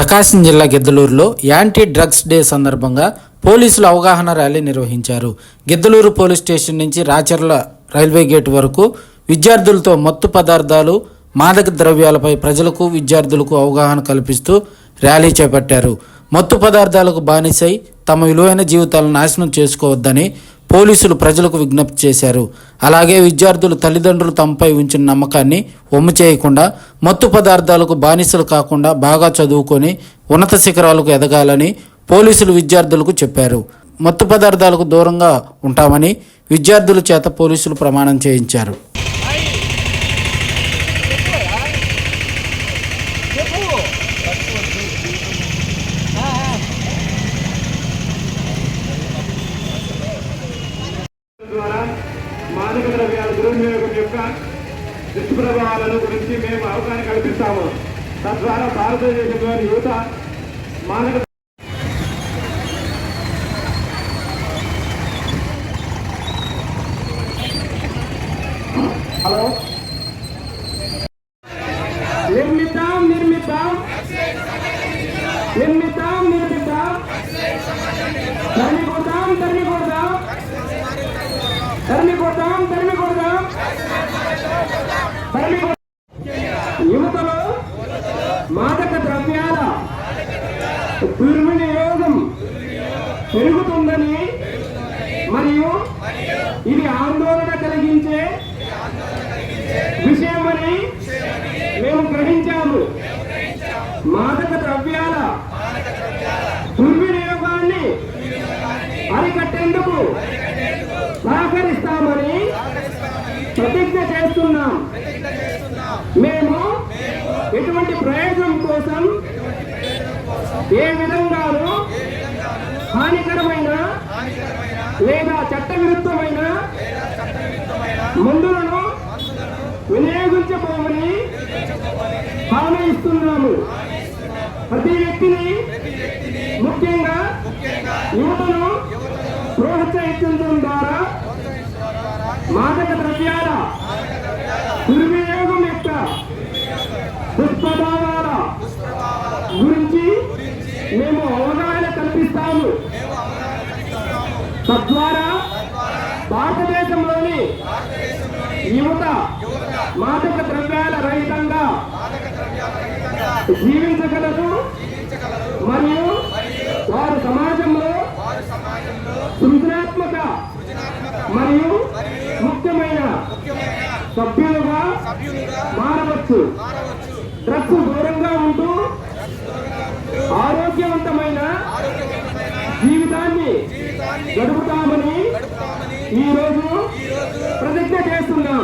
ప్రకాశం జిల్లా గిద్దలూరులో anti drugs day సందర్భంగా పోలీసులు అవగాహన ర్యాలీ నిర్వహించారు. గిద్దలూరు పోలీస్ స్టేషన్ నుంచి రాచర్ల రైల్వే గేట్ వరకు విద్యార్థులతో మత్తు పదార్థాలు మాదక ద్రవ్యాలపై ప్రజలకు విద్యార్థులకు అవగాహన కల్పిస్తూ ర్యాలీ చేపట్టారు. మత్తు పదార్థాలకు బానిసై తమ విలువైన జీవితాలను నాశనం చేసుకోవద్దని పోలీసులు ప్రజలకు విజ్ఞప్తి చేశారు. అలాగే విద్యార్థులు తల్లిదండ్రులు తమపై ఉంచిన నమ్మకాన్ని ఒమ్ము చేయకుండా మత్తు పదార్థాలకు బానిసలు కాకుండా బాగా చదువుకొని ఉన్నత శిఖరాలకు ఎదగాలని పోలీసులు విద్యార్థులకు చెప్పారు. మత్తు పదార్థాలకు దూరంగా ఉంటామని విద్యార్థుల చేత పోలీసులు ప్రమాణం చేయించారు. దుర్వినియోగం యొక్క దుష్ప్రభావాలను గురించి మేము అవగాహన కల్పిస్తాము. తద్వారా భారతదేశంలోని యువత మానవ హలో? నిర్మితాం నిర్మితాం నిర్మి దుర్వినియోగం పెరుగుతుందని మరియు ఇది ఆందోళన కలిగించే విషయమని మేము గ్రహించాము. మాదక ద్రవ్యాల దుర్వినియోగాన్ని అరికట్టేందుకు సహకరిస్తామని ప్రతిజ్ఞ చేస్తున్నాం. మేము ఎటువంటి ప్రయోజనం కోసం ఏ విధంగానూ హానికరమైన లేదా చట్టవిరుద్ధమైన మందులను వినియోగించబోమని హామీ ఇస్తున్నాము ప్రతి వ్యక్తిని ముఖ్యంగా యువతను ప్రోత్సహించడం ద్వారా మాదక ద్రవ్యాల దుర్వినియోగం యొక్క దుష్ప్రభావాల గురించి మేము అవగాహన కల్పిస్తాము తద్వారా భారతదేశంలోని యువత మాదక ద్రవ్యాల రహితంగా జీవించగలరు మరియు వారు సమాజంలో సృజనాత్మక మరియు ముఖ్యమైన సభ్యులుగా మారవచ్చు. డ్రగ్స్ దూరంగా ఉంటూ ఆరోగ్యవంతమైన జీవితాన్ని గడుపుతామని ఈ రోజు ప్రతిజ్ఞ చేస్తున్నాం.